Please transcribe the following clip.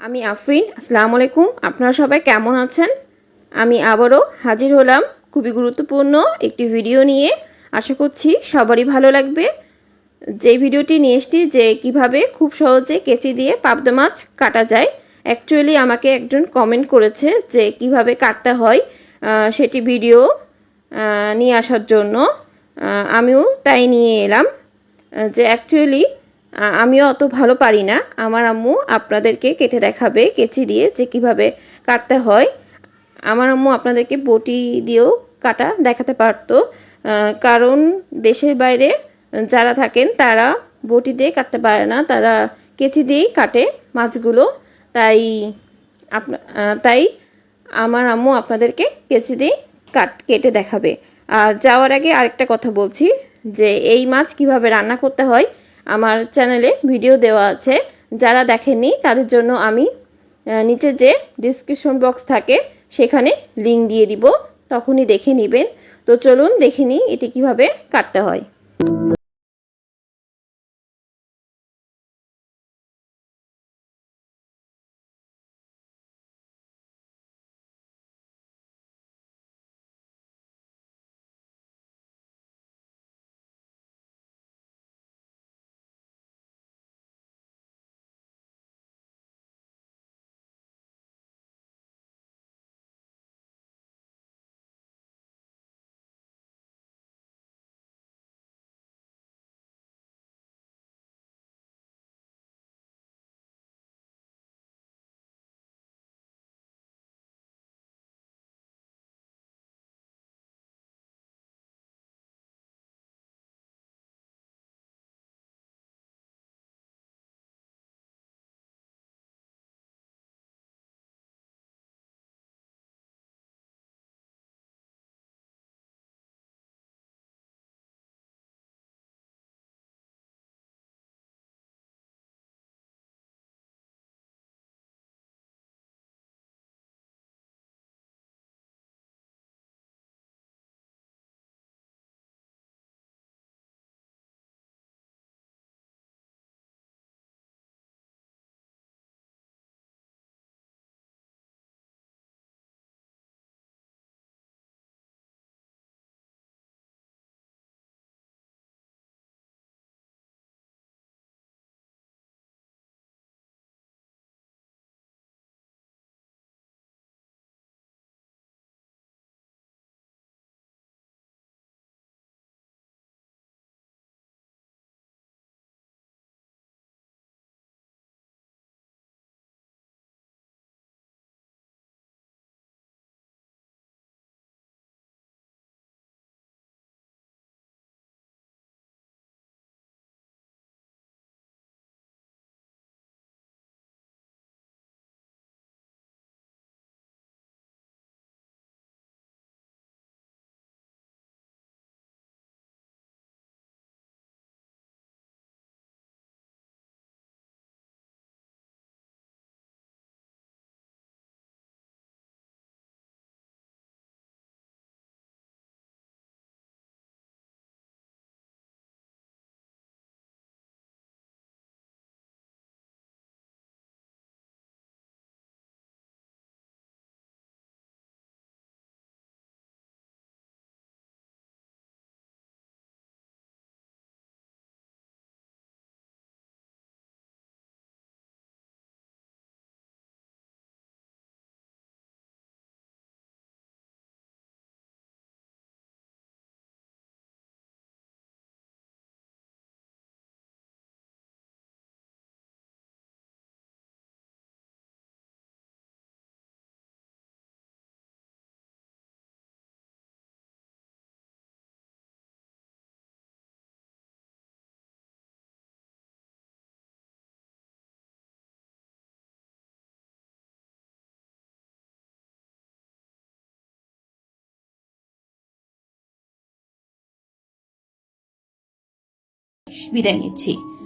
আমি আফরিন, আসসালামু আলাইকুম। আপনারা সবাই কেমন আছেন? আমি আবারও হাজির হলাম খুবই গুরুত্বপূর্ণ একটি ভিডিও নিয়ে। আশা করছি সবারই ভালো লাগবে। যে ভিডিওটি নিয়ে এসছি, যে কীভাবে খুব সহজে কেচি দিয়ে পাবদা মাছ কাটা যায় অ্যাকচুয়ালি আমাকে একজন কমেন্ট করেছে যে কীভাবে কাটতে হয় সেটি ভিডিও নিয়ে আসার জন্য। আমিও তাই নিয়ে এলাম। যে অ্যাকচুয়ালি আমিও অত ভালো পারি না। আমার আম্মু আপনাদেরকে কেটে দেখাবে, কেচি দিয়ে যে কীভাবে কাটতে হয়। আমার আম্মু আপনাদেরকে বটি দিয়েও কাটা দেখাতে পারতো। কারণ দেশের বাইরে যারা থাকেন তারা বটি দিয়ে কাটতে পারে না। তারা কেচি দিয়েই কাটে মাছগুলো। তাই তাই আমার আম্মু আপনাদেরকে কেচি দিয়ে কাট, কেটে দেখাবে। আর যাওয়ার আগে আরেকটা কথা বলছি যে এই মাছ কীভাবে রান্না করতে হয় আমার চ্যানেলে ভিডিও দেওয়া আছে। যারা দেখেননি, তাদের জন্য আমি নিচে যে ডিসক্রিপশন বক্স থাকে, সেখানে লিঙ্ক দিয়ে দিব। তখনই দেখে নেবেন। তো চলুন দেখে নিই, এটি কীভাবে কাটতে হয়। বিদায় নিচ্ছি।